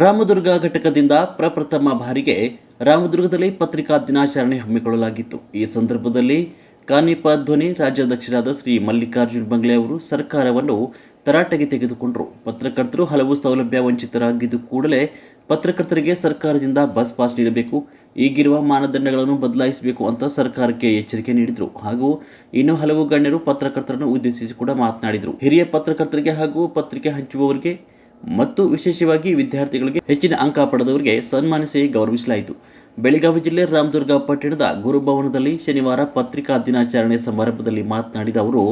ರಾಮದುರ್ಗ ಘಟಕದಿಂದ ಪ್ರಪ್ರಥಮ ಬಾರಿಗೆ ರಾಮದುರ್ಗದಲ್ಲಿ ಪತ್ರಿಕಾ ದಿನಾಚರಣೆ ಹಮ್ಮಿಕೊಳ್ಳಲಾಗಿತ್ತು. ಈ ಸಂದರ್ಭದಲ್ಲಿ ಕಾನಿಪ ಧ್ವನಿ, ರಾಜ್ಯಾಧ್ಯಕ್ಷರಾದ ಶ್ರೀ ಮಲ್ಲಿಕಾರ್ಜುನ್ ಬಂಗ್ಲೆ ಅವರು ಸರ್ಕಾರವನ್ನು ತರಾಟೆಗೆ ತೆಗೆದುಕೊಂಡರು. ಪತ್ರಕರ್ತರು ಹಲವು ಸೌಲಭ್ಯ ವಂಚಿತರಾಗಿದ್ದು ಕೂಡಲೇ ಪತ್ರಕರ್ತರಿಗೆ ಸರ್ಕಾರದಿಂದ ಬಸ್ ಪಾಸ್ ನೀಡಬೇಕು, ಈಗಿರುವ ಮಾನದಂಡಗಳನ್ನು ಬದಲಾಯಿಸಬೇಕು ಅಂತ ಸರ್ಕಾರಕ್ಕೆ ಎಚ್ಚರಿಕೆ ನೀಡಿದರು. ಹಾಗೂ ಇನ್ನು ಹಲವು ಗಣ್ಯರು ಪತ್ರಕರ್ತರನ್ನು ಉದ್ದೇಶಿಸಿ ಕೂಡ ಮಾತನಾಡಿದರು. ಹಿರಿಯ ಪತ್ರಕರ್ತರಿಗೆ ಹಾಗೂ ಪತ್ರಿಕೆ ಹಂಚುವವರಿಗೆ ಮತ್ತು ವಿಶೇಷವಾಗಿ ವಿದ್ಯಾರ್ಥಿಗಳಿಗೆ ಹೆಚ್ಚಿನ ಅಂಕ ಪಡೆದವರಿಗೆ ಸನ್ಮಾನಿಸಿ ಗೌರವಿಸಲಾಯಿತು. ಬೆಳಗಾವಿ ಜಿಲ್ಲೆ ರಾಮದುರ್ಗ ಪಟ್ಟಣದ ಗುರುಭವನದಲ್ಲಿ ಶನಿವಾರ ಪತ್ರಿಕಾ ದಿನಾಚರಣೆ ಸಮಾರಂಭದಲ್ಲಿ ಮಾತನಾಡಿದ ಅವರು,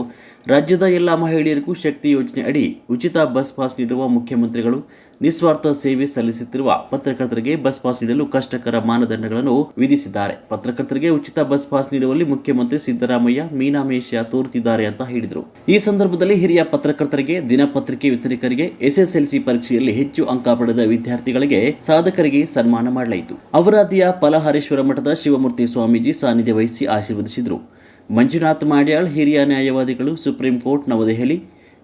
ರಾಜ್ಯದ ಎಲ್ಲ ಮಹಿಳೆಯರಿಗೂ ಶಕ್ತಿ ಯೋಜನೆ ಅಡಿ ಉಚಿತ ಬಸ್ ಪಾಸ್ ನೀಡುವ ಮುಖ್ಯಮಂತ್ರಿಗಳು ನಿಸ್ವಾರ್ಥ ಸೇವೆ ಸಲ್ಲಿಸುತ್ತಿರುವ ಪತ್ರಕರ್ತರಿಗೆ ಬಸ್ ಪಾಸ್ ನೀಡಲು ಕಷ್ಟಕರ ಮಾನದಂಡಗಳನ್ನು ವಿಧಿಸಿದ್ದಾರೆ. ಪತ್ರಕರ್ತರಿಗೆ ಉಚಿತ ಬಸ್ ಪಾಸ್ ನೀಡುವಲ್ಲಿ ಮುಖ್ಯಮಂತ್ರಿ ಸಿದ್ದರಾಮಯ್ಯ ಮೀನಾಮೇಶ ತೋರುತ್ತಿದ್ದಾರೆ ಅಂತ ಹೇಳಿದರು. ಈ ಸಂದರ್ಭದಲ್ಲಿ ಹಿರಿಯ ಪತ್ರಕರ್ತರಿಗೆ ದಿನಪತ್ರಿಕೆ ವಿತರಕರಿಗೆ ಎಸ್ಎಸ್ಎಲ್ಸಿ ಪರೀಕ್ಷೆಯಲ್ಲಿ ಹೆಚ್ಚು ಅಂಕ ಪಡೆದ ವಿದ್ಯಾರ್ಥಿಗಳಿಗೆ ಸಾಧಕರಿಗೆ ಸನ್ಮಾನ ಮಾಡಲಾಯಿತು. ಅವರಾದಿಯ ಫಲಹಾರೇಶ್ವರ ಮಠದ ಶಿವಮೂರ್ತಿ ಸ್ವಾಮೀಜಿ ಸಾನ್ನಿಧ್ಯ ವಹಿಸಿ ಆಶೀರ್ವದಿಸಿದರು. ಮಂಜುನಾಥ್ ಮಾಡ್ಯಾಳ್, ಹಿರಿಯ ನ್ಯಾಯವಾದಿಗಳು, supreme court, Navadehali,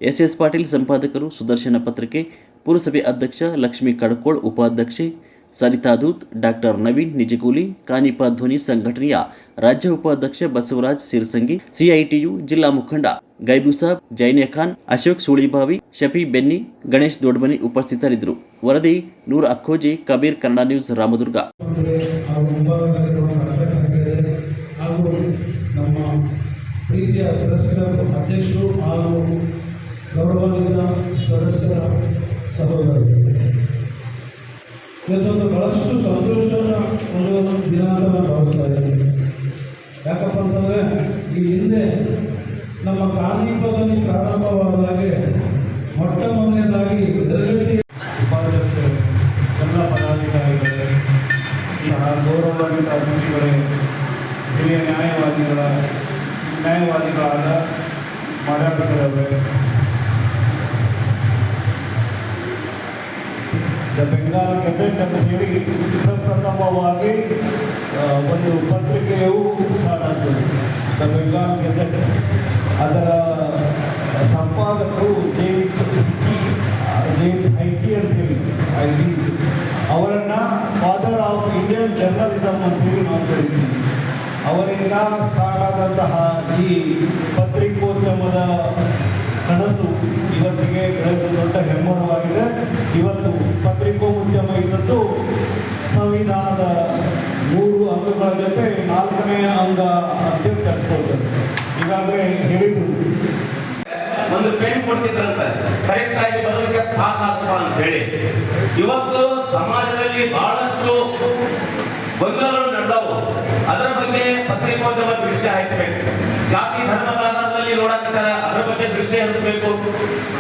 SS Patil, ಸಂಪಾದಕರು, Sudarshan ಪತ್ರಿಕೆ ಪುರಸಭೆ ಅಧ್ಯಕ್ಷ ಲಕ್ಷ್ಮೀ ಕಡ್ಕೋಳ್, ಉಪಾಧ್ಯಕ್ಷೆ ಸರಿತಾ ದೂತ್, ಡಾಕ್ಟರ್ ನವೀನ್ ನಿಜಗೂಲಿ, ಕಾನಿಪ ಧ್ವನಿ ಸಂಘಟನೆಯ ರಾಜ್ಯ ಉಪಾಧ್ಯಕ್ಷ ಬಸವರಾಜ್ ಸಿರ್ಸಂಗಿ, ಸಿಐಟಿಯು ಜಿಲ್ಲಾ ಮುಖಂಡ ಗೈಬುಸಾಬ್ ಸಾಬ್ ಖಾನ್, ಅಶೋಕ್ ಸುಳಿಬಾವಿ, ಶಫಿ ಬೆನ್ನಿ, ಗಣೇಶ್ ದೊಡ್ಮನಿ ಉಪಸ್ಥಿತರಿದ್ದರು. ವರದಿ ನೂರ್ ಅಖೋಜಿ ಕಬೀರ್ ಕನ್ನಡ ನ್ಯೂಸ್, ರಾಮದುರ್ಗ. ಪ್ರೀತಿಯ ಅಧ್ಯಕ್ಷರು ಹಾಗೂ ಸದಸ್ಯರ ಸಹೋದರರು. ಇವತ್ತೊಂದು ಬಹಳಷ್ಟು ಸಂತೋಷದ ಒಂದು ದಿನ ಅಂತ ನಾನು ಭಾವಿಸ್ತಾ ಇದ್ದೀನಿ. ಯಾಕಪ್ಪ ಅಂತಂದರೆ, ಈ ಹಿಂದೆ ನಮ್ಮ ಕಾನೀಪದಲ್ಲಿ ಪ್ರಾರಂಭವಾದಾಗೆ ಮೊಟ್ಟ ಮೊದಲನೇದಾಗಿ ಎದುರುಗಟ್ಟಿ ಉಪಾಧ್ಯಕ್ಷರು ಎಲ್ಲ ಪದಾಧಿಕಾರಿಗಳೇ ಗೌರವಾನ್ವಿತ ಅತಿಥಿಗಳೇ, ಹಿರಿಯ ನ್ಯಾಯವಾದಿಗಳ, ನ್ಯಾಯವಾದಿಗಳಾದ ಮಾಡ್ಯಾಡ್ಸರವರೇ ದ ಬೆಂಗಾಲ್ ಗೆಜೆಟ್ ಅಂತ ಹೇಳಿ ಪ್ರಪ್ರಥಮವಾಗಿ ಒಂದು ಪತ್ರಿಕೆಯು ಸ್ಟಾರ್ಟ್ ಆಗ್ತದೆ. ದ ಬೆಂಗಾಲ್ ಗೆಜೆಟ್ ಅದರ ಸಂಪಾದಕರು ಜೇಮ್ಸ್ ಜೇಮ್ಸ್ ಹೈಟಿ ಅಂತೇಳಿ ಐಟಿ ಅವರನ್ನ ಫಾದರ್ ಆಫ್ ಇಂಡಿಯನ್ ಜರ್ನಲಿಸಮ್ ಅಂತೇಳಿ ನಾವು ಕರಿತೀವಿ. ಅವರಿಂದ ಸ್ಟಾರ್ಟ್ ಆದಂತಹ ಈ ಪತ್ರಿಕೋದ್ಯಮದ ಇವತ್ತು ಪತ್ರಿಕೋದ್ಯಮ ಇದ್ದದ್ದು ಸಂವಿಧಾನದ ಮೂರು ಅಂಗಗಳ ಜೊತೆ ನಾಲ್ಕನೇ ಅಂಗ ಅಂತ ಕರೆಸ್ಕೊಳ್ತದೆ ಈಗಾಗಲೇ ಹೇಳಿದ್ರು. ಒಂದು ಪೆನ್ ಕೊಡ್ತಿದ್ರಂತೆ. ಕರೆಕ್ಟ್ ಆಗಿ ಬರೋದಕ್ಕೆ ಆಗ್ತದ ಅಂತ ಹೇಳಿ. ಇವತ್ತು ಸಮಾಜದಲ್ಲಿ ಬಹಳಷ್ಟು ಗೊಂದಲಗಳು ನಡೆದವು. ಅದರ ಬಗ್ಗೆ ಪತ್ರಿಕೋದ್ಯಮ ದೃಷ್ಟಿ ಹಾಯಿಸಬೇಕು. ಜಾತಿ ಧರ್ಮದ ಆಧಾರದಲ್ಲಿ ನೋಡಕತ್ತಾರ ಅದರ ಬಗ್ಗೆ ದೃಷ್ಟಿ ಹರಿಸಬೇಕು.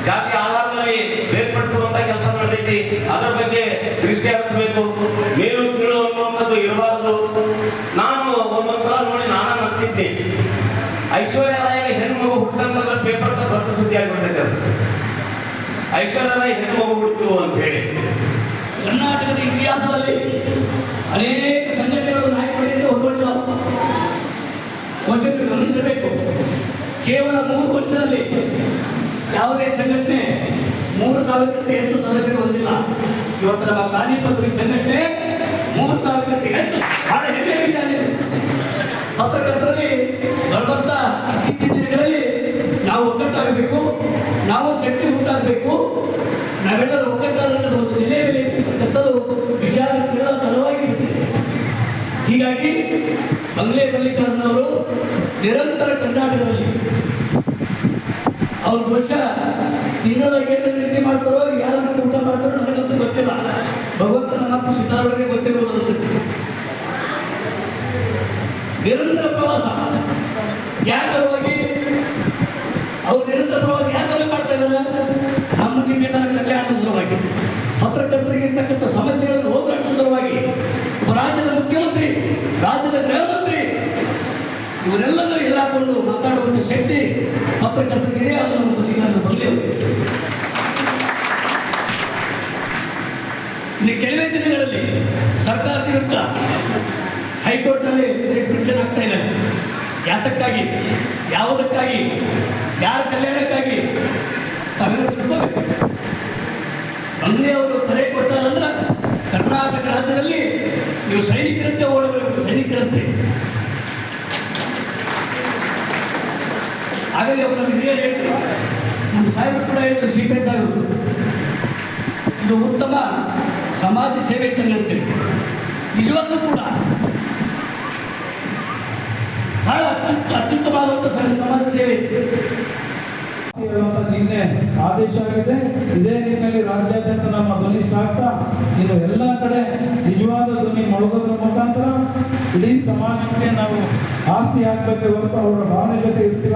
ಜಾತಿ ಆಧಾರದಲ್ಲಿ ಬೇರ್ಪಡಿಸುವಂತ ಕೆಲಸ ನಡೆದೈತಿ. ಅದರ ಬಗ್ಗೆ ದೃಷ್ಟಿ ಹರಿಸಬೇಕು. ಮೇಲು ಕೀಳು ಅನ್ನುವಂಥದ್ದು ಇರಬಾರದು. ನಾನು ಒಂದೊಂದ್ಸಲ ನೋಡಿ ನಾನು ನಂಬ್ತಿದ್ದೆ ಐಶ್ವರ್ಯ ರಾಯ ಹೆಣ್ಣು ಹುಟ್ಟಂತಂದ್ರೆ ಪೇಪರ್ ದೊಡ್ಡ ಸುದ್ದಿ ಆಗಿಬಿಡ್ತೈತೆ ಐಶ್ವರ್ಯ ರಾಯ್ ಹೆಣ್ಣು ಮಗು ಹುಟ್ಟು ಅಂತ ಹೇಳಿ. ಕರ್ನಾಟಕದ ಇತಿಹಾಸದಲ್ಲಿ ಅನೇಕ ಸಂಘಟನೆಗಳು ನಾಯಕರಿಂದ ವರ್ಷಕ್ಕೆ ಗಮನಿಸಬೇಕು. ಕೇವಲ ಮೂರು ವರ್ಷದಲ್ಲಿ ಯಾವುದೇ ಸಂಘಟನೆ ಮೂರು ಸಾವಿರಕ್ಕಿಂತ ಹೆಚ್ಚು ಸದಸ್ಯರು ಹೊಂದಿಲ್ಲ. ಇವತ್ತು ನಮ್ಮ ಗಾಂಧಿಪತ್ರಿ ಸಂಘಟನೆ ಮೂರು ಸಾವಿರಕ್ಕಿಂತ ಹೆಚ್ಚು. ಬಹಳ ಹೆಮ್ಮೆಯ ವಿಷಯ. ಪತ್ರಕರ್ತರಲ್ಲಿ ಬರುವಂತ ಇತ್ತೀಚಿನ ದಿನಗಳಲ್ಲಿ ನಾವು ಒಗ್ಗಟ್ಟಾಗಬೇಕು, ನಾವು ಶಕ್ತಿ ಉಂಟಾಗಬೇಕು. ನಾವೆಲ್ಲರೂ ಒಗ್ಗಟ್ಟಾದ ಒಂದು ನೆಲೆ ಮೇಲೆ ವಿಚಾರ ಕೇಳ ಬಿಟ್ಟಿದೆ. ಹೀಗಾಗಿ ಬಂಗ್ಲೆ ಮಲ್ಲಿಕಾರ್ಜುನ ಅವರು ನಿರಂತರ ಕರ್ನಾಟಕದಲ್ಲಿ. ಅವ್ರ ಬಹುಶಃ ತಿಂಗಳಿಗೆ ಏನು ರೀತಿ ಮಾಡ್ತಾರೋ, ಯಾರು ಊಟ ಮಾಡ್ತಾರೋ ನನಗಂತೂ ಗೊತ್ತಿಲ್ಲ. ಭಗವಂತ ನಮ್ಮ ಸಿದ್ಧಾರವರಿಗೆ ಗೊತ್ತಿರೋದು ಅನಿಸುತ್ತೆ ನಿರಂತರ ಪ್ರವಾಸ. ಯಾಕರವಾಗಿ ಅವ್ರು ನಿರಂತರ ಪ್ರವಾಸ ಯಾಕಂದ್ರೆ ಮಾಡ್ತಾ ಇದ್ದಾರೆ? ನಮ್ಮ ನಿಮ್ಮೆಲ್ಲರ ಕಲ್ಯಾಣ ಸಲುವಾಗಿ. ಪತ್ರಕರ್ತರಿಗೆ ಇರ್ತಕ್ಕಂಥ ಇವರೆಲ್ಲರೂ ಇಲಾಖೆಗಳು ಮಾತಾಡುವಂಥ ಶಕ್ತಿ ಪತ್ರಕರ್ತರಿಗೆ ಅದನ್ನು ಅಧಿಕಾರ ಬರಲಿ. ಇನ್ನು ಕೆಲವೇ ದಿನಗಳಲ್ಲಿ ಸರ್ಕಾರದ ವಿರುದ್ಧ ಹೈಕೋರ್ಟ್ನಲ್ಲಿ ಪಿಟಿಷನ್ ಆಗ್ತಾ ಇದೆ. ಯಾತಕ್ಕಾಗಿ? ಯಾವುದಕ್ಕಾಗಿ? ಯಾರ ಕಲ್ಯಾಣಕ್ಕಾಗಿ? ತಮಿಳು ತಿಳ್ಕೋಬೇಕು. ಅವರು ತಲೆ ಕೊಟ್ಟಾರಂದ್ರೆ ಕರ್ನಾಟಕ ರಾಜ್ಯದಲ್ಲಿ ನೀವು ಸೈನಿಕರಂತೆ ಓಡಬೇಕು, ಸೈನಿಕರಂತೆ. ಆಗಲೇ ಒಬ್ಬ ಹಿರಿಯರು ಹೇಳಿದ್ರು ನಮ್ಮ ಸಾಹೇಬರು ಕೂಡ ಹೇಳ್ತಾರೆ ಸಿ ಪಿ ಸಾಹೇಬರು. ಇದು ಉತ್ತಮ ಸಮಾಜ ಸೇವೆ ಅಂತೇಳಿ ನಿಜವಾಗ್ಲೂ ಕೂಡ. ಬಹಳ ಅತ್ಯುತ್ತ ಅತ್ಯುತ್ತಮವಾದಂಥ ಸಮಾಜ ಸೇವೆ. ನಿನ್ನೆ ಆದೇಶ ಆಗಿದೆ. ಇದೇ ನಿಟ್ಟಿನಲ್ಲಿ ರಾಜ್ಯಾದ್ಯಂತ ನಮ್ಮ ಧ್ವನಿ ಸಾಕ್ತಾ, ಇನ್ನು ಎಲ್ಲ ಕಡೆ ನಿಜವಾದ ಧ್ವನಿ ಮೊಳಗೋದ್ರ ಮುಖಾಂತರ ಇಡೀ ಸಮಾಜಕ್ಕೆ ನಾವು ಆಸ್ತಿ ಆಗ್ಬೇಕು ಹೊರತು ಅವರ ಭಾವನೆ ಜೊತೆ ಇರ್ತೀವಿ.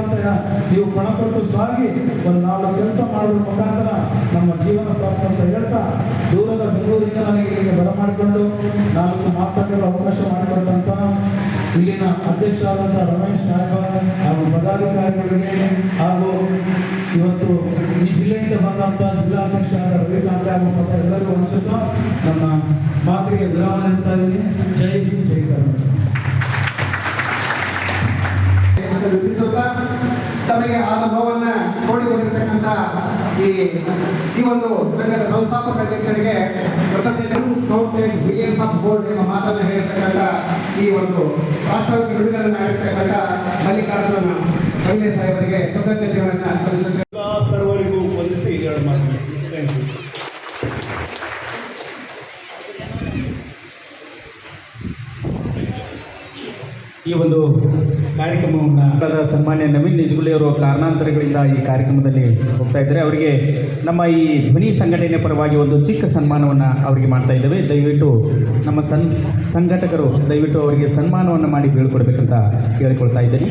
ನೀವು ಪಣಪಟ್ಟು ಸಾಗಿ ಒಂದು ನಾಲ್ಕು ಕೆಲಸ ಮಾಡುವ ಮುಖಾಂತರ ನಮ್ಮ ಜೀವನ ಸಾಧ್ಯ ಅಂತ ಹೇಳ್ತಾ ದೂರದ ಬೆಂಗಳೂರಿಂದ ನನಗೆ ಇಲ್ಲಿಗೆ ಬರಮಾಡಿಕೊಂಡು ನಾಲ್ಕು ಮಾತಾಡಲು ಅವಕಾಶ ಮಾಡಿಕೊಟ್ಟಂತ ಇಲ್ಲಿನ ಅಧ್ಯಕ್ಷರಾದಂಥ ರಮೇಶ್ ನಾಯ್ಕ ಹಾಗೂ ಪದಾಧಿಕಾರಿಗಳಿಗೆ ಹಾಗೂ ಇವತ್ತು ಈ ಜಿಲ್ಲೆಯಿಂದ ಬಂದಂಥ ಜಿಲ್ಲಾಧ್ಯಕ್ಷರಾದ ರವಿಕಾಂತ್ ಹಾಗೂ ಎಲ್ಲರಿಗೂ ಅನಿಸುತ್ತಾ ನಮ್ಮ ಮಾತಿಗೆ ವಿರಾಮ ನೀಡ್ತಾ ಇದ್ದೀನಿ. ಜೈ ಜೈ ತಮಗೆ ಆದ ನೋವನ್ನ ನೋಡಿಕೊಂಡಿರ್ತಕ್ಕಂಥ ಈ ಈ ಒಂದು ಸಂಘದ ಸಂಸ್ಥಾಪಕ ಅಧ್ಯಕ್ಷರಿಗೆ ಕೃತಜ್ಞತೆ ಬೋರ್ಡ್ ಎಂಬ ಮಾತನ್ನು ಹೇಳಿರ್ತಕ್ಕಂಥ ಈ ಒಂದು ರಾಷ್ಟ್ರಕ್ಕೆ ನುಡಿಗಳನ್ನು ಆಡಿರ್ತಕ್ಕಂಥ ಮಲ್ಲಿಕಾರ್ಜುನ ಖಂಡೆ ಸಾಹೇಬರಿಗೆ ಕೃತಜ್ಞತೆಗಳನ್ನು ಸಲ್ಲಿಸುತ್ತೇವೆ ಈ ಒಂದು ಕಾರ್ಯಕ್ರಮವನ್ನು ಸನ್ಮಾನ್ಯ ನವೀನ್ ನಿಜಗುಳಿ ಅವರು ಕಾರಣಾಂತರಗಳಿಂದ ಈ ಕಾರ್ಯಕ್ರಮದಲ್ಲಿ ಹೋಗ್ತಾ ಇದ್ದಾರೆ. ಅವರಿಗೆ ನಮ್ಮ ಈ ಧ್ವನಿ ಸಂಘಟನೆ ಪರವಾಗಿ ಒಂದು ಚಿಕ್ಕ ಸನ್ಮಾನವನ್ನು ಅವರಿಗೆ ಮಾಡ್ತಾ ಇದ್ದೇವೆ. ದಯವಿಟ್ಟು ನಮ್ಮ ಸನ್, ಸಂಘಟಕರು ದಯವಿಟ್ಟು ಅವರಿಗೆ ಸನ್ಮಾನವನ್ನು ಮಾಡಿ ಬೀಳ್ಕೊಡ್ಬೇಕಂತ ಕೇಳಿಕೊಳ್ತಾ ಇದ್ದೀನಿ.